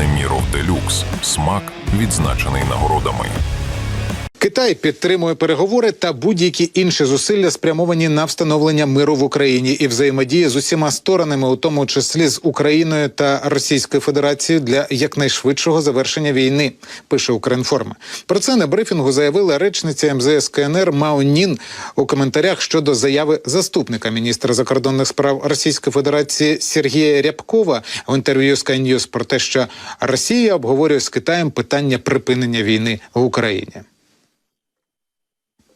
Неміров Делюкс. Смак відзначений нагородами. Китай підтримує переговори та будь-які інші зусилля спрямовані на встановлення миру в Україні і взаємодії з усіма сторонами, у тому числі з Україною та Російською Федерацією, для якнайшвидшого завершення війни. Пише Укрінформа. Про це на брифінгу заявила речниця МЗС КНР Мао Нін у коментарях щодо заяви заступника міністра закордонних справ Російської Федерації Сергія Рябкова в інтерв'ю Sky News про те, що Росія обговорює з Китаєм питання припинення війни в Україні.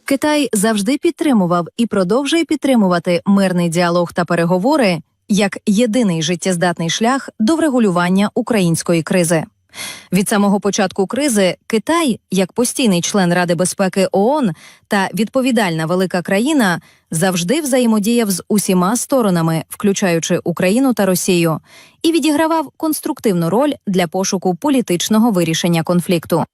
Китай завжди підтримував і продовжує підтримувати мирний діалог та переговори як єдиний життєздатний шлях до врегулювання української кризи. Від самого початку кризи Китай, як постійний член Ради безпеки ООН та відповідальна велика країна, завжди взаємодіяв з усіма сторонами, включаючи Україну та Росію, і відігравав конструктивну роль для пошуку політичного вирішення конфлікту.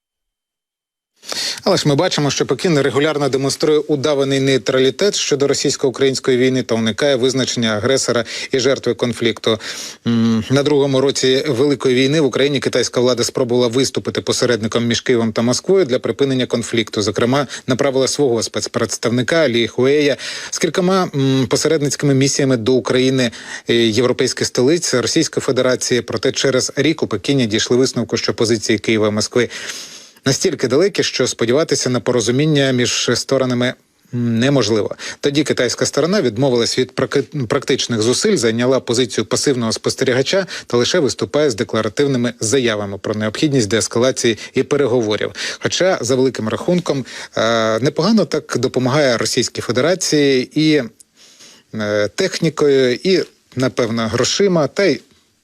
Але ж ми бачимо, що Пекін регулярно демонструє удаваний нейтралітет щодо російсько-української війни та уникає визначення агресора і жертви конфлікту. На другому році великої війни в Україні китайська влада спробувала виступити посередником між Києвом та Москвою для припинення конфлікту. Зокрема, направила свого спецпредставника Лі Хуея з кількома посередницькими місіями до України е, європейських столиць Російської Федерації. Проте через рік у Пекіні дійшли висновку, що позиції Києва і Москви настільки далекі, що сподіватися на порозуміння між сторонами. Неможливо. Тоді китайська сторона відмовилась від практичних зусиль, зайняла позицію пасивного спостерігача та лише виступає з декларативними заявами про необхідність деескалації і переговорів. Хоча, за великим рахунком, е, непогано так допомагає Російській Федерації і е, технікою, і напевно грошима, та й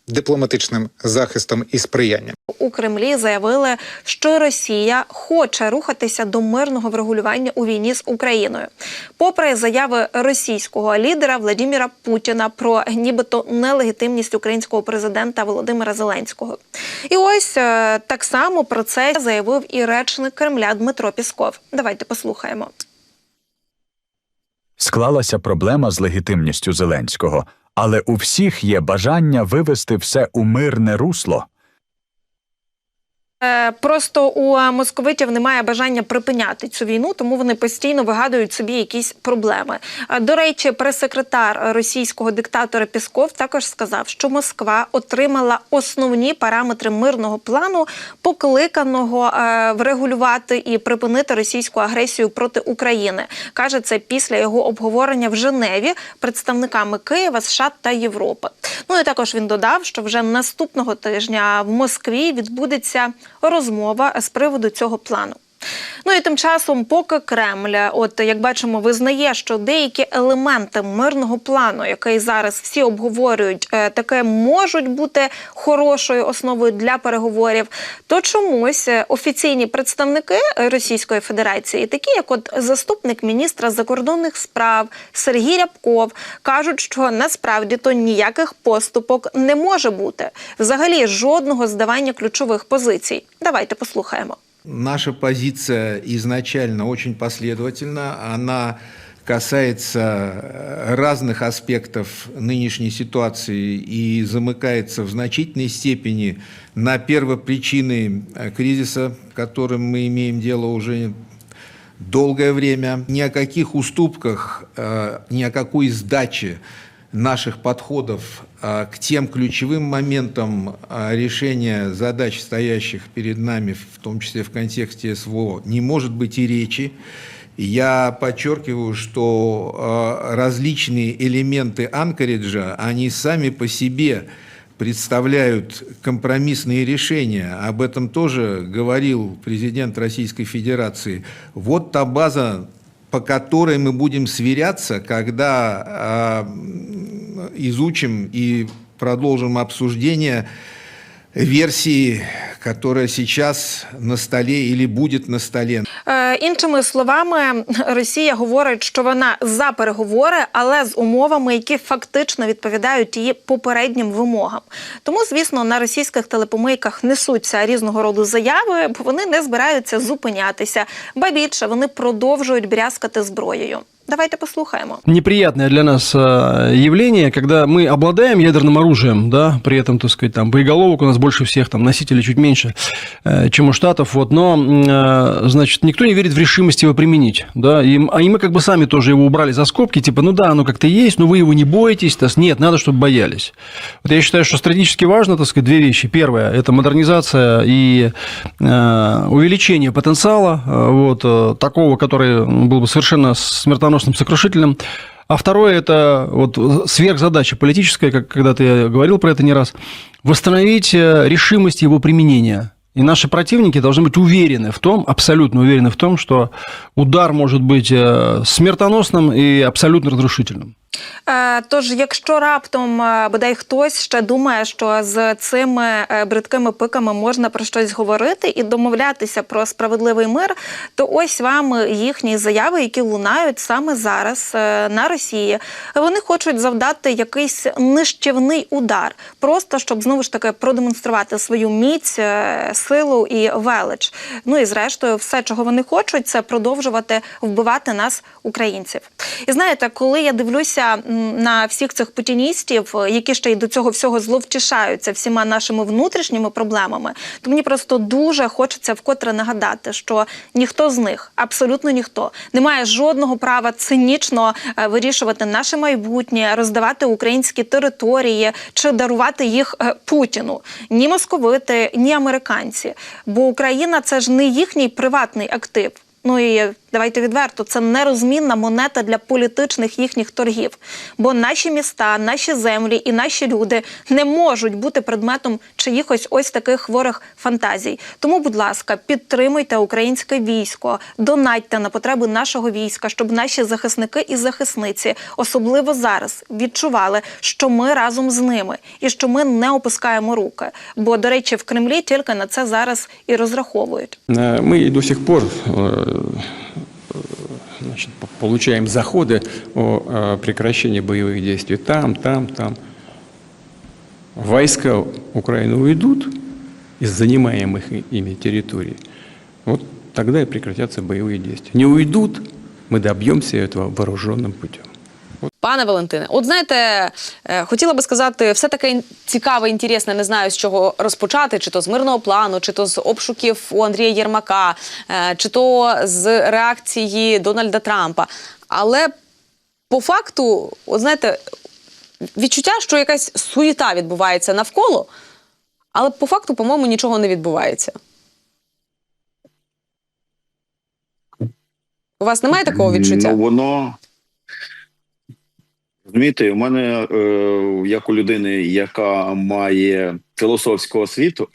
дипломатичним захистом і сприянням. у Кремлі заявили, що Росія хоче рухатися до мирного врегулювання у війні з Україною, попри заяви російського лідера Владіміра Путіна про нібито нелегітимність українського президента Володимира Зеленського. І ось е, так само про це заявив і речник Кремля Дмитро Пісков. Давайте послухаємо. Склалася проблема з легітимністю Зеленського, але у всіх є бажання вивести все у мирне русло. Е, Просто у е, московитів немає бажання припиняти цю війну, тому вони постійно вигадують собі якісь проблеми. Е, До речі, прес-секретар російського диктатора Пісков також сказав, що Москва отримала основні параметри мирного плану, покликаного врегулювати і припинити російську агресію проти України. каже це після його обговорення в Женеві представниками Києва, США та Європи. Ну і також він додав, що вже наступного тижня в Москві відбудеться розмова з приводу цього плану. Ну і тим часом, поки Кремль, от як бачимо, визнає, що деякі елементи мирного плану, який зараз всі обговорюють, е, таке можуть бути хорошою основою для переговорів, то чомусь е, офіційні представники Російської Федерації, такі як от заступник міністра закордонних справ Сергій Рябков, кажуть, що насправді то ніяких поступок не може бути. Взагалі жодного здавання ключових позицій. Давайте послухаємо. Наша позиция изначально очень последовательна. Она касается э, разных аспектов нынешней ситуации и замыкается в значительной степени на первопричины э, кризиса, которым мы имеем дело уже долгое время. Ни о каких уступках, э, ни о какой сдаче наших подходов к тем ключевым моментам э, решения задач, стоящих перед нами, в том числе в контексте СВО, не может быть и речи. Я подчеркиваю, что э, различные элементы анкориджа, они сами по себе представляют компромиссные решения. Об этом тоже говорил президент Российской Федерации. Вот та база, по которой мы будем сверяться, когда изучим и продолжим обсуждение версии, которая сейчас на столе или будет на столе. Е, іншими словами, Росія говорить, що вона за переговори, але з умовами, які фактично відповідають її попереднім вимогам. Тому, звісно, на російських телепомийках несуться різного роду заяви, бо вони не збираються зупинятися, ба більше вони продовжують брязкати зброєю. Давайте послухаємо. неприятное для нас э, явление, когда мы обладаем ядерным оружием, да, при этом, так сказать, там боеголовок у нас больше всех, там носителей чуть меньше, э, чем у Штатов, вот, но, э, значит, никто не верит в решимость его применить, да, и, а и мы как бы сами тоже его убрали за скобки, типа, ну да, оно как-то есть, но вы его не боитесь, то нет, надо, чтобы боялись. Вот я считаю, что стратегически важно, так сказать, две вещи. Первое – это модернизация и увеличение потенциала, вот, такого, который был бы совершенно смертоносным, сокрушительным. А второе – это вот сверхзадача политическая, как когда-то я говорил про это не раз, восстановить э, решимость его применения. И наши противники должны быть уверены в том, абсолютно уверены в том, что удар может быть э, смертоносным и абсолютно разрушительным. Е, Тож, якщо раптом е, бодай хтось ще думає, що з цими е, бридкими пиками можна про щось говорити і домовлятися про справедливий мир, то ось вам їхні заяви, які лунають саме зараз на Росії. Вони хочуть завдати якийсь нищівний удар, просто щоб знову ж таки продемонструвати свою міць, силу і велич. Ну і зрештою, все, чого вони хочуть, це продовжувати вбивати нас, українців. І знаєте, коли я дивлюся м, на всіх цих путіністів, е, які ще й до цього всього зловтішаються всіма нашими внутрішніми проблемами, то мені просто дуже хочеться вкотре нагадати, що ніхто з них, абсолютно ніхто, не має жодного права цинічно е, вирішувати наше майбутнє, роздавати українські території чи дарувати їх е, Путіну. Ні московити, ні американці. Бо Україна це ж не їхній приватний актив. Ну і давайте відверто, це нерозмінна монета для політичних їхніх торгів. Бо наші міста, наші землі і наші люди не можуть бути предметом чиїхось ось таких хворих фантазій. Тому, будь ласка, підтримуйте українське військо, донатьте на потреби нашого війська, щоб наші захисники і захисниці, особливо зараз, відчували, що ми разом з ними і що ми не опускаємо руки. Бо, до речі, в Кремлі тільки на це зараз і розраховують. Э, Мы и до сих пор э, значит, по- получаем заходы о э, прекращении боевых действий там, там, там. Войска Украины уйдут из занимаемых ими территорий, вот тогда и прекратятся боевые действия. Не уйдут, мы добьемся этого вооруженным путем. Пане Валентине, от знаєте, е, хотіла би сказати, все таке цікаве, інтересне, не знаю з чого розпочати, чи то з мирного плану, чи то з обшуків у Андрія Єрмака, е, чи то з реакції Дональда Трампа. Але по факту, от знаєте, відчуття, що якась суєта відбувається навколо, але по факту, по-моєму, нічого не відбувається. У вас немає такого відчуття? Ну, воно. Розумієте, у мене, е, як у людини, яка має філософську освіту,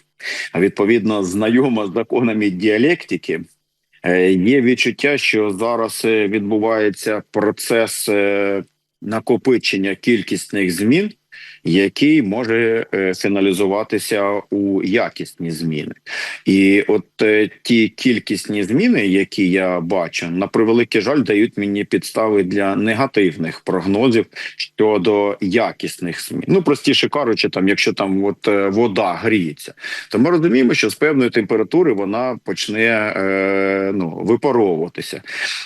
відповідно знайома з законами діалектики, е, є відчуття, що зараз е, відбувається процес накопичення кількісних змін, який може е, фіналізуватися у якісні зміни. І от е, ті кількісні зміни, які я бачу, на превеликий жаль, дають мені підстави для негативних прогнозів щодо якісних змін. Ну простіше кажучи, там, якщо там от е, вода гріється, то ми розуміємо, що з певної температури вона почне е, ну, випаровуватися.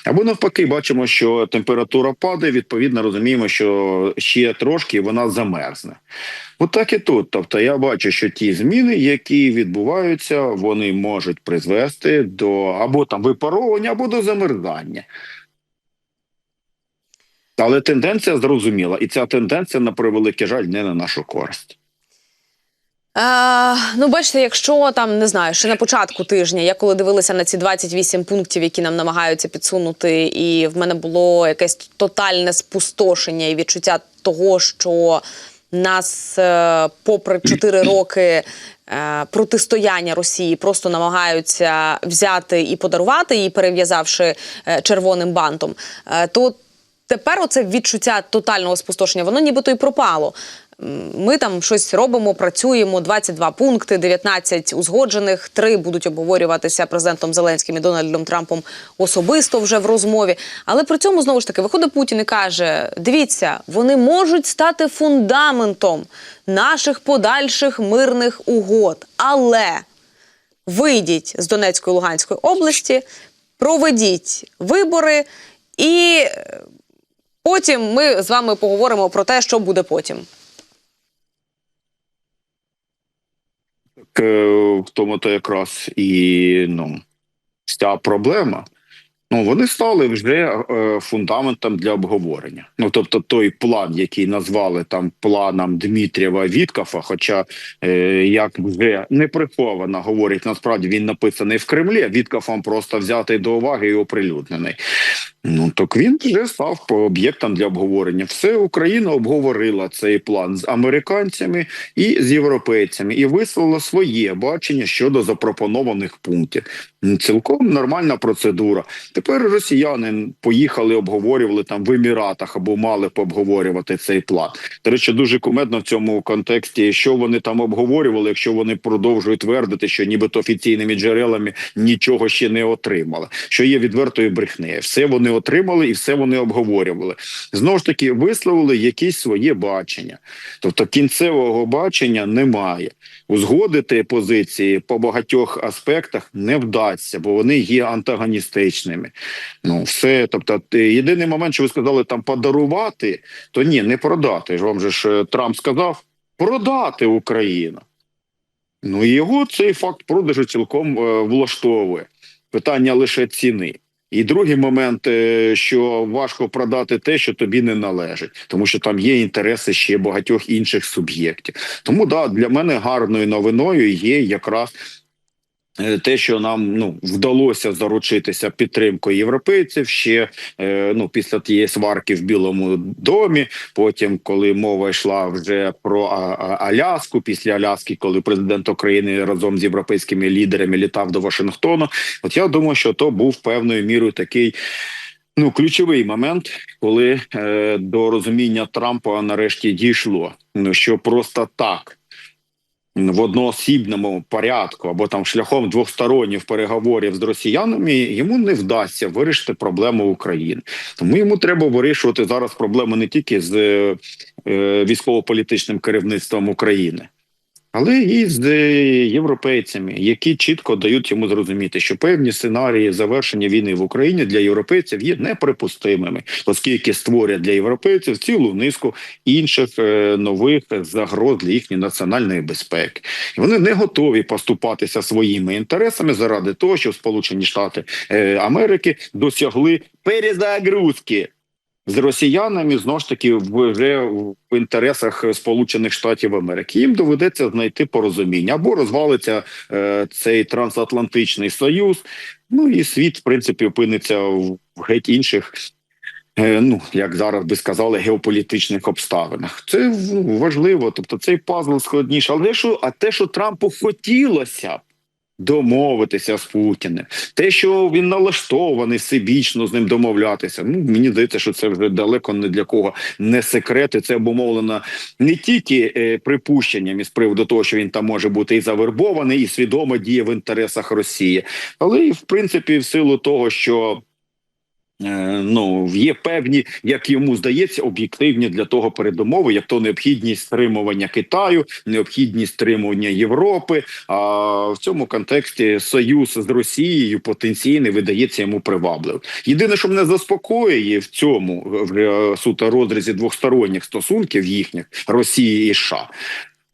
Або навпаки, бачимо, що температура падає. Відповідно, розуміємо, що ще трошки вона замерзне. От так і тут. Тобто, я бачу, що ті зміни, які відбуваються, вони можуть призвести до або там випаровування, або до замерзання. Але тенденція зрозуміла, і ця тенденція, на превеликий жаль, не на нашу користь. Е, ну, бачите, якщо там не знаю, ще на початку тижня, я коли дивилася на ці 28 пунктів, які нам намагаються підсунути, і в мене було якесь тотальне спустошення і відчуття того, що нас, е, попри 4 роки е, протистояння Росії, просто намагаються взяти і подарувати її, перев'язавши е, червоним бантом, то тепер оце відчуття тотального спустошення, воно нібито і пропало. Ми там щось робимо, працюємо. 22 пункти, 19 узгоджених. Три будуть обговорюватися президентом Зеленським і Дональдом Трампом особисто вже в розмові. Але при цьому знову ж таки виходить Путін і каже: дивіться, вони можуть стати фундаментом наших подальших мирних угод. Але вийдіть з Донецької Луганської області, проведіть вибори і Потім ми з вами поговоримо про те, що буде потім. В тому то якраз і ну, ця проблема. Ну, вони стали вже е, фундаментом для обговорення. Ну, тобто, той план, який назвали там планом Дмитрієва Віткафа, хоча е, як вже не приховано говорить, насправді він написаний в Кремлі, Віткафом просто взятий до уваги і оприлюднений. Ну так він вже став по об'єктам для обговорення. Все Україна обговорила цей план з американцями і з європейцями, і висловила своє бачення щодо запропонованих пунктів. Цілком нормальна процедура. Тепер росіяни поїхали, обговорювали там в Еміратах або мали б обговорювати цей план. До речі, дуже кумедно в цьому контексті, що вони там обговорювали, якщо вони продовжують твердити, що нібито офіційними джерелами нічого ще не отримали, що є відвертою брехнею. Все вони отримали і все вони обговорювали. Знову ж таки, висловили якісь своє бачення. Тобто кінцевого бачення немає. Узгодити позиції по багатьох аспектах не вдасться, бо вони є антагоністичними. Ну, все. Тобто, єдиний момент, що ви сказали там подарувати, то ні, не продати. Вам же ж е, Трамп сказав продати Україну. Ну і його цей факт продажу цілком е, влаштовує. Питання лише ціни. І другий момент, е, що важко продати те, що тобі не належить, тому що там є інтереси ще багатьох інших суб'єктів. Тому да, для мене гарною новиною є якраз. Е, Те, що нам ну вдалося заручитися підтримкою європейців ще е, ну після тієї сварки в Білому домі. Потім, коли мова йшла вже про Аляску, після Аляски, коли президент України разом з європейськими лідерами літав до Вашингтону. От я думаю, що то був певною мірою такий. Ну, ключовий момент, коли е, до розуміння Трампа нарешті дійшло, ну що просто так в одноосібному порядку або там шляхом двосторонніх переговорів з росіянами йому не вдасться вирішити проблему України. Тому йому треба вирішувати зараз проблему не тільки з е, військово-політичним керівництвом України. Але і з е, європейцями, які чітко дають йому зрозуміти, що певні сценарії завершення війни в Україні для європейців є неприпустимими, оскільки створять для європейців цілу низку інших е, нових загроз для їхньої національної безпеки. І вони не готові поступатися своїми інтересами заради того, щоб Сполучені Штати е, Америки досягли перезагрузки з росіянами знову ж таки вже в інтересах Сполучених Штатів Америки. Їм доведеться знайти порозуміння або розвалиться е, цей трансатлантичний союз. Ну і світ, в принципі, опиниться в геть інших. е, Ну, як зараз би сказали, геополітичних обставинах. Це важливо. Тобто цей пазл складніше. Але що, а те, що Трампу хотілося б домовитися з Путіним, те, що він налаштований всебічно з ним домовлятися. Ну мені здається, що це вже далеко не для кого не секрет. І це обумовлено не тільки е, припущенням із приводу того, що він там може бути і завербований, і свідомо діє в інтересах Росії, але і в принципі в силу того, що. Е, Ну, є певні, як йому здається, об'єктивні для того передумови, як то необхідність стримування Китаю, необхідність стримування Європи. А в цьому контексті союз з Росією потенційний видається йому привабливим. Єдине, що мене заспокоює в цьому в суто розрізі двосторонніх стосунків їхніх Росії і США,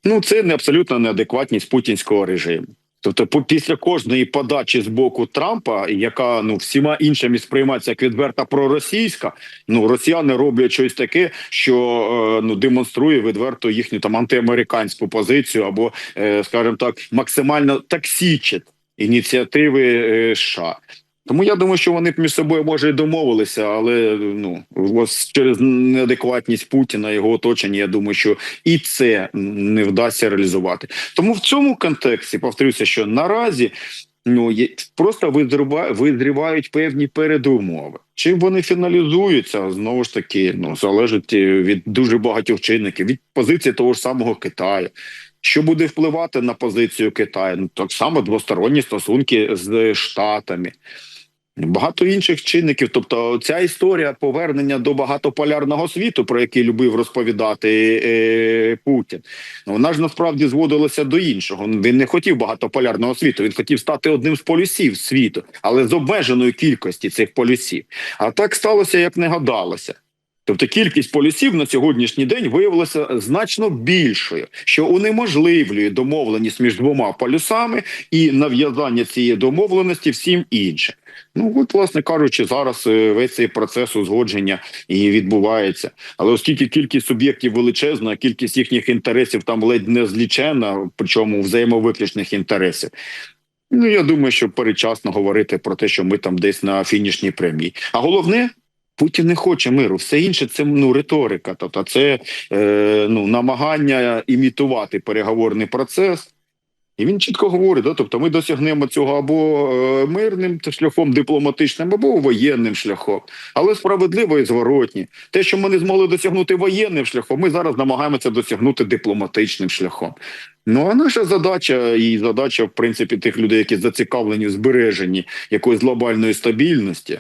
ну це не абсолютно неадекватність путінського режиму. Тобто, по- після кожної подачі з боку Трампа, яка ну всіма іншими сприймається як відверта проросійська, ну росіяни роблять щось таке, що е, ну демонструє відверто їхню там антиамериканську позицію, або, е, скажімо так, максимально таксічить ініціативи е, США. Тому я думаю, що вони між собою може і домовилися, але ну ось через неадекватність Путіна його оточення. Я думаю, що і це не вдасться реалізувати. Тому в цьому контексті повторюся, що наразі ну є просто визріва- визрівають певні передумови. Чим вони фіналізуються, знову ж таки, ну залежить е, від дуже багатьох чинників, від позиції того ж самого Китаю. Що буде впливати на позицію Китаю? Ну так само двосторонні стосунки з Штатами. Багато інших чинників, тобто ця історія повернення до багатополярного світу, про який любив розповідати е, Путін, ну, вона ж насправді зводилася до іншого. Він не хотів багатополярного світу, він хотів стати одним з полюсів світу, але з обмеженою кількості цих полюсів. А так сталося, як не гадалося. Тобто кількість полюсів на сьогоднішній день виявилася значно більшою, що унеможливлює домовленість між двома полюсами і нав'язання цієї домовленості всім іншим. Ну от, власне кажучи, зараз е, весь цей процес узгодження і відбувається. Але оскільки кількість суб'єктів величезна, кількість їхніх інтересів там ледь не злічена, причому взаємовиключних інтересів. Ну я думаю, що передчасно говорити про те, що ми там десь на фінішній премії. А головне. Путін не хоче миру, все інше це ну риторика. Тобто, це е, ну намагання імітувати переговорний процес. І він чітко говорить: да, тобто ми досягнемо цього або е, мирним шляхом дипломатичним, або воєнним шляхом, але справедливо і зворотні. Те, що ми не змогли досягнути воєнним шляхом, ми зараз намагаємося досягнути дипломатичним шляхом. Ну а наша задача і задача, в принципі, тих людей, які зацікавлені в збереженні якоїсь глобальної стабільності.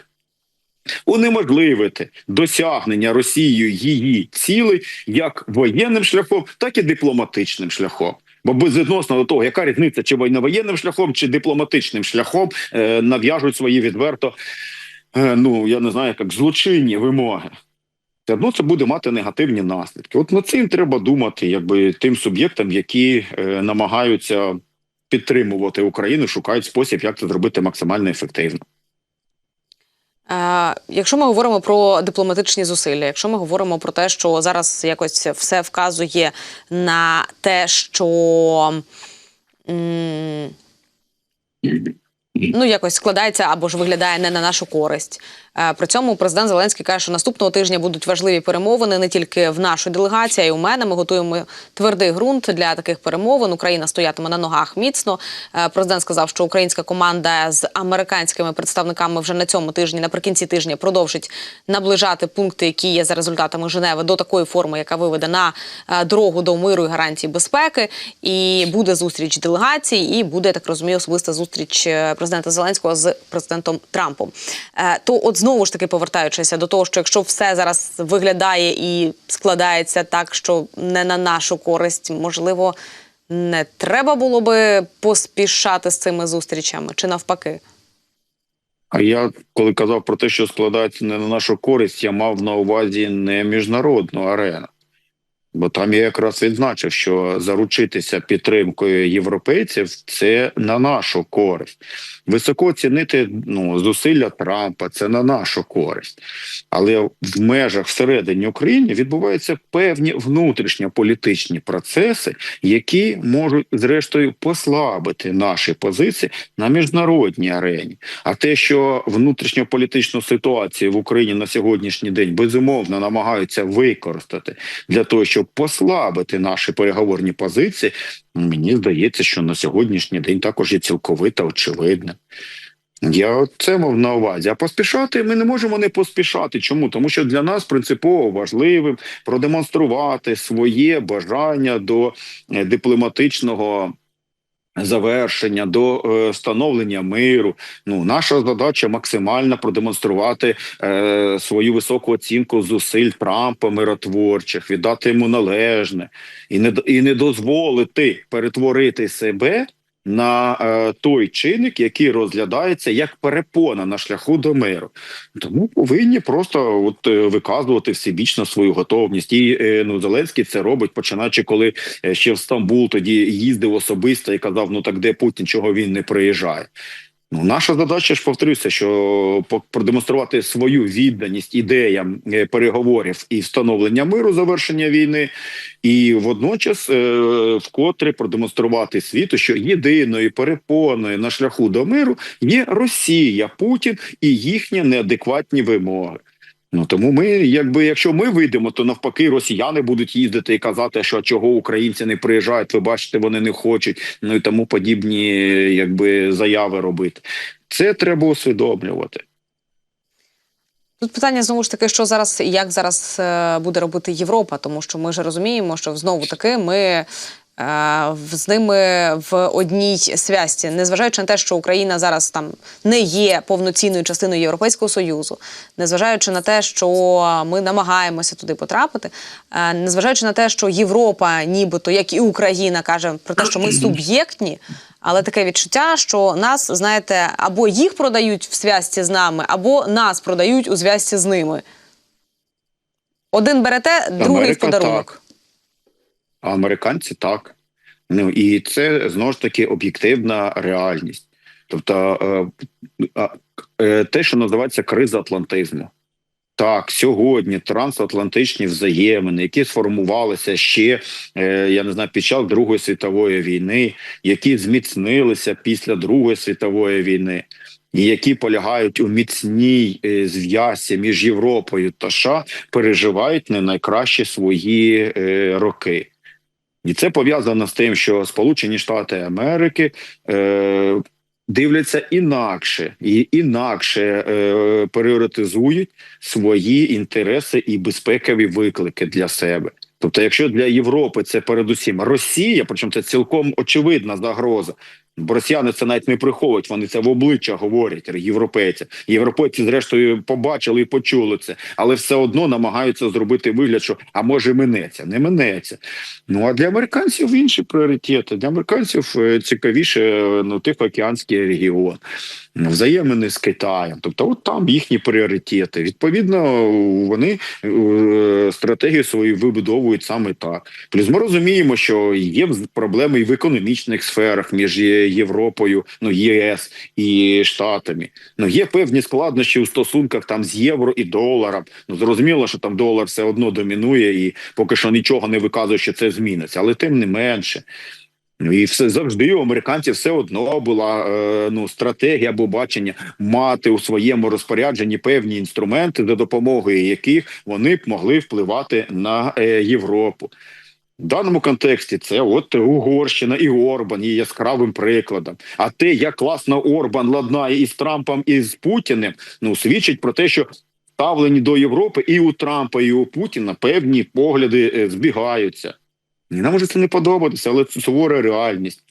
Унеможливити досягнення Росією її цілей як воєнним шляхом, так і дипломатичним шляхом. Бо безвідносно до того, яка різниця, чи воєнним шляхом, чи дипломатичним шляхом е, нав'яжуть свої відверто, е, ну я не знаю, як злочинні вимоги. Все одно це буде мати негативні наслідки. От над цим треба думати, якби тим суб'єктам, які е, намагаються підтримувати Україну, шукають спосіб, як це зробити максимально ефективно. Е, якщо ми говоримо про дипломатичні зусилля, якщо ми говоримо про те, що зараз якось все вказує на те, що ну якось складається або ж виглядає не на нашу користь. Е, При цьому президент Зеленський каже, що наступного тижня будуть важливі перемовини не тільки в нашої делегації, а й у мене. Ми готуємо твердий ґрунт для таких перемовин. Україна стоятиме на ногах міцно. Е, Президент сказав, що українська команда з американськими представниками вже на цьому тижні, наприкінці тижня, продовжить наближати пункти, які є за результатами Женеви, до такої форми, яка виведе на е, дорогу до миру і гарантії безпеки. І буде зустріч делегацій, і буде так розумію, особиста зустріч президента Зеленського з президентом Трампом. То, от знову ж таки, повертаючися до того, що якщо все зараз виглядає і складається так, що не на нашу користь, можливо, не треба було би поспішати з цими зустрічами, чи навпаки. А я коли казав про те, що складається не на нашу користь, я мав на увазі не міжнародну арену. Бо там я якраз відзначив, що заручитися підтримкою європейців це на нашу користь. Високо оцінити ну, зусилля Трампа це на нашу користь. Але в межах всередині України відбуваються певні внутрішньополітичні процеси, які можуть зрештою послабити наші позиції на міжнародній арені. А те, що внутрішньополітичну ситуацію в Україні на сьогоднішній день безумовно намагаються використати для того, щоб послабити наші переговорні позиції, мені здається, що на сьогоднішній день також є цілковито очевидним. Я це мав на увазі. А поспішати ми не можемо не поспішати. Чому? Тому що для нас принципово важливим продемонструвати своє бажання до е, дипломатичного. Завершення до е, встановлення миру. Ну, наша задача максимально продемонструвати е, свою високу оцінку зусиль Трампа миротворчих, віддати йому належне і не і не дозволити перетворити себе на е, той чинник, який розглядається як перепона на шляху до миру. Тому повинні просто от е, виказувати всебічно свою готовність. І е, ну Зеленський це робить, починаючи, коли е, ще в Стамбул тоді їздив особисто і казав: ну так де Путін, чого він не приїжджає. Ну, наша задача ж повторюся, що продемонструвати свою відданість ідеям е, переговорів і встановлення миру, завершення війни, і водночас е, вкотре продемонструвати світу, що єдиною перепоною на шляху до миру є Росія, Путін і їхні неадекватні вимоги. Ну тому ми, якби якщо ми вийдемо, то навпаки, росіяни будуть їздити і казати, що чого українці не приїжджають. Ви бачите, вони не хочуть. Ну і тому подібні, якби заяви робити. Це треба усвідомлювати. Тут питання знову ж таки, що зараз як зараз е, буде робити Європа, тому що ми ж розуміємо, що знову таки ми. З ними в одній связці, незважаючи на те, що Україна зараз там не є повноцінною частиною Європейського союзу, незважаючи на те, що ми намагаємося туди потрапити, незважаючи на те, що Європа, нібито як і Україна, каже про те, що ми суб'єктні, але таке відчуття, що нас, знаєте, або їх продають в зв'язці з нами, або нас продають у зв'язці з ними. Один берете, другий в подарунок. так. А американці так. Ну і це знову ж таки об'єктивна реальність. Тобто е, е, те, що називається криза атлантизму. Так, сьогодні трансатлантичні взаємини, які сформувалися ще, е, я не знаю, під час Другої світової війни, які зміцнилися після Другої світової війни, і які полягають у міцній зв'язці між Європою та США, переживають не найкращі свої роки. І це пов'язано з тим, що Сполучені Штати Америки е, дивляться інакше і інакше е, пріоритизують свої інтереси і безпекові виклики для себе. Тобто, якщо для Європи це передусім Росія, причому це цілком очевидна загроза. Росіяни це навіть не приховують, вони це в обличчя говорять європейці. Європейці, зрештою, побачили і почули це, але все одно намагаються зробити вигляд, що а може минеться, не минеться. Ну а для американців інші пріоритети. Для американців е, цікавіше е, ну, Тихоокеанський регіон, ну, взаємини з Китаєм. Тобто, от там їхні пріоритети. Відповідно, вони е, стратегію свою вибудовують саме так. Плюс ми розуміємо, що є проблеми і в економічних сферах між Європою, ну ЄС і Штатами. Ну є певні складнощі у стосунках там з євро і доларом. Ну зрозуміло, що там долар все одно домінує, і поки що нічого не виказує, що це зміниться, але тим не менше. Ну і все завжди у американців все одно була е, ну стратегія або бачення мати у своєму розпорядженні певні інструменти, за допомогою яких вони б могли впливати на е, Європу. В даному контексті це от Угорщина і Орбан є яскравим прикладом. А те, як класно Орбан ладнає із Трампом і з Путіним, ну свідчить про те, що ставлені до Європи і у Трампа, і у Путіна певні погляди е, збігаються. Нам може це не подобатися, але це сувора реальність.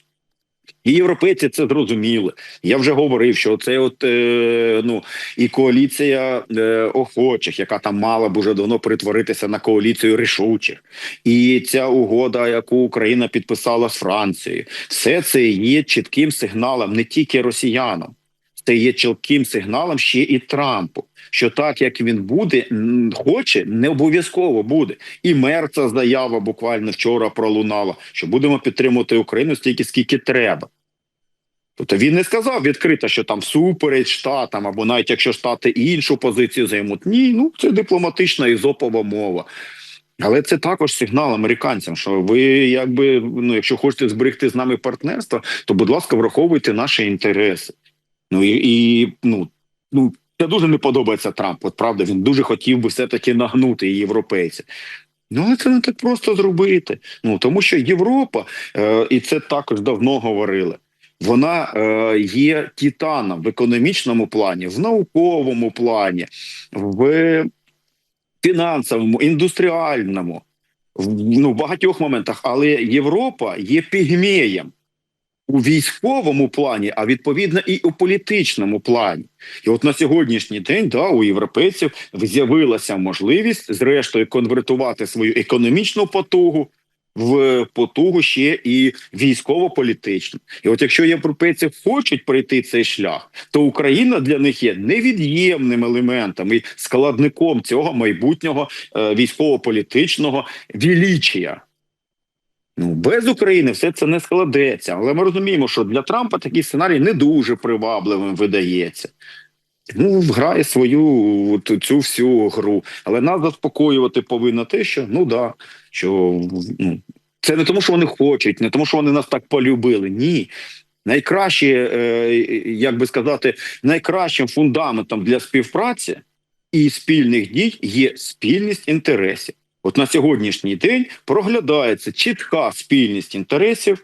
І європейці це зрозуміли. Я вже говорив, що це от е, ну і коаліція е, охочих, яка там мала б уже давно перетворитися на коаліцію рішучих, і ця угода, яку Україна підписала з Францією, все це є чітким сигналом не тільки росіянам, це є чітким сигналом ще і Трампу. Що так як він буде, хоче, не обов'язково буде. І Мерца заява буквально вчора пролунала, що будемо підтримувати Україну стільки, скільки треба. Тобто він не сказав відкрито, що там всупереч штатам, або навіть якщо штати іншу позицію займуть. Ні, ну це дипломатична ізопова мова. Але це також сигнал американцям, що ви, якби, ну, якщо хочете зберегти з нами партнерство, то, будь ласка, враховуйте наші інтереси. Ну і, і ну, ну, це дуже не подобається Трамп. От правда, він дуже хотів би все-таки нагнути європейців. Ну, але це не так просто зробити. Ну тому що Європа, е, і це також давно говорили. Вона е, є титаном в економічному плані, в науковому плані, в фінансовому, індустріальному, в ну, багатьох моментах. Але Європа є пігмеєм у військовому плані, а відповідно і у політичному плані. І от на сьогоднішній день да, у європейців з'явилася можливість, зрештою, конвертувати свою економічну потугу в потугу ще і військово-політичну. І от якщо європейці хочуть пройти цей шлях, то Україна для них є невід'ємним елементом і складником цього майбутнього е, військово-політичного вілічія. Ну, без України все це не складеться. Але ми розуміємо, що для Трампа такий сценарій не дуже привабливим видається. Ну, грає свою от, цю всю гру. Але нас заспокоювати повинно те, що ну да, що ну, це не тому, що вони хочуть, не тому, що вони нас так полюбили. Ні. Найкраще, е, як би сказати, найкращим фундаментом для співпраці і спільних дій є спільність інтересів. От на сьогоднішній день проглядається чітка спільність інтересів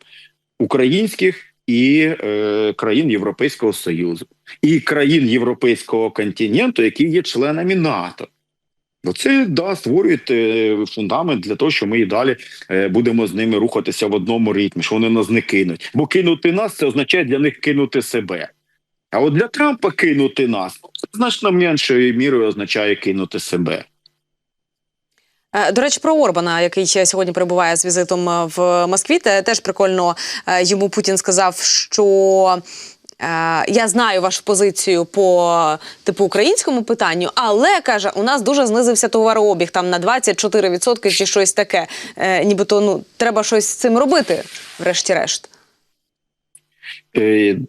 українських і е, країн Європейського Союзу, і країн Європейського континенту, які є членами НАТО. Бо це да, створює е, фундамент для того, що ми і далі е, будемо з ними рухатися в одному ритмі, що вони нас не кинуть. Бо кинути нас це означає для них кинути себе. А от для Трампа кинути нас значно меншою мірою означає кинути себе. Е, До речі, про Орбана, який сьогодні перебуває з візитом е, в Москві, те- теж прикольно е, йому Путін сказав, що я знаю вашу позицію по типу українському питанню, але каже, у нас дуже знизився товарообіг там на 24% чи щось таке. Нібито ну треба щось з цим робити, врешті-решт.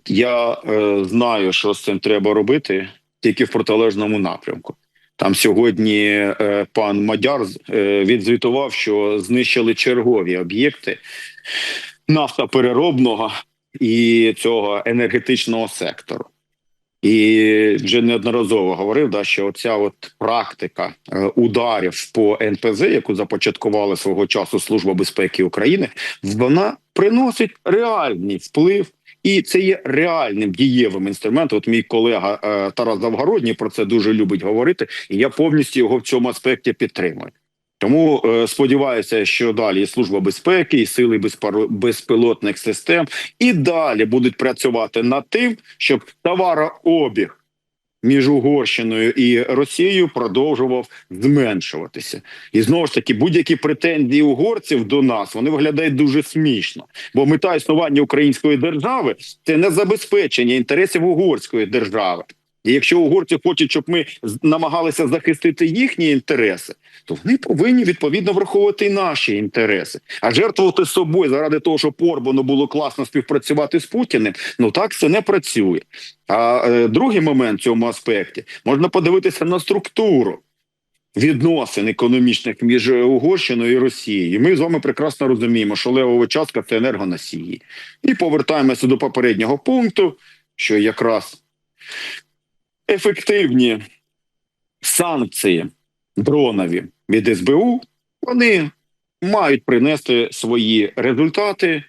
Я е, знаю, що з цим треба робити, тільки в протилежному напрямку. Там сьогодні е, пан Мадяр е, відзвітував, що знищили чергові об'єкти нафтопереробного і цього енергетичного сектору. І вже неодноразово говорив, да, що оця от практика е, ударів по НПЗ, яку започаткувала свого часу Служба безпеки України, вона приносить реальний вплив, і це є реальним дієвим інструментом. От мій колега е, Тарас Завгородній про це дуже любить говорити, і я повністю його в цьому аспекті підтримую. Тому е, сподіваюся, що далі і служба безпеки, і сили безпілотних систем і далі будуть працювати над тим, щоб товарообіг між Угорщиною і Росією продовжував зменшуватися. І знову ж таки, будь-які претензії угорців до нас вони виглядають дуже смішно. Бо мета існування української держави це не забезпечення інтересів угорської держави. І якщо угорці хочуть, щоб ми намагалися захистити їхні інтереси, то вони повинні відповідно враховувати і наші інтереси. А жертвувати собою заради того, щоб Орбану було класно співпрацювати з Путіним, ну так це не працює. А е, другий момент в цьому аспекті можна подивитися на структуру відносин економічних між Угорщиною і Росією. Ми з вами прекрасно розуміємо, що левова частка це енергоносії. І повертаємося до попереднього пункту, що якраз ефективні санкції дронові від СБУ, вони мають принести свої результати.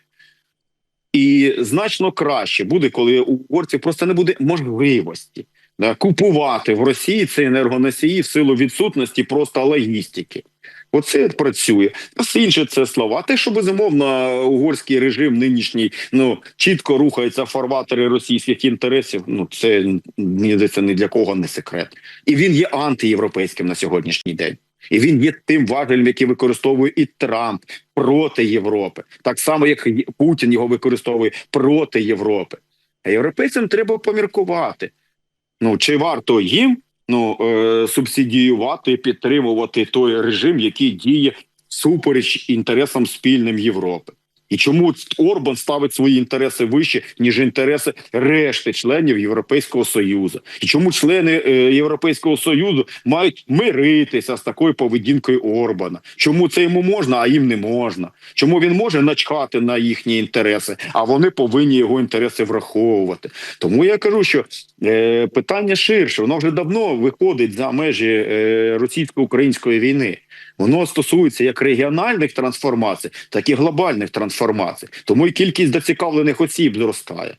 І значно краще буде, коли у угорців просто не буде можливості да, купувати в Росії ці енергоносії в силу відсутності просто логістики. Оце працює. Все інше це слова. Те, що безумовно угорський режим нинішній ну чітко рухається фарватери російських інтересів. Ну це мені здається, ні для кого не секрет, і він є антиєвропейським на сьогоднішній день. І він є тим важелем, який використовує і Трамп проти Європи, так само як Путін його використовує проти Європи. А європейцям треба поміркувати. Ну чи варто їм ну е, субсидіювати, підтримувати той режим, який діє супереч інтересам спільним Європи. І чому Орбан ставить свої інтереси вище, ніж інтереси решти членів Європейського Союзу? І чому члени е, Європейського Союзу мають миритися з такою поведінкою Орбана? Чому це йому можна, а їм не можна? Чому він може начхати на їхні інтереси, а вони повинні його інтереси враховувати? Тому я кажу, що е, питання ширше, воно вже давно виходить за межі е, російсько-української війни. Воно стосується як регіональних трансформацій, так і глобальних трансформацій. Тому і кількість зацікавлених осіб зростає.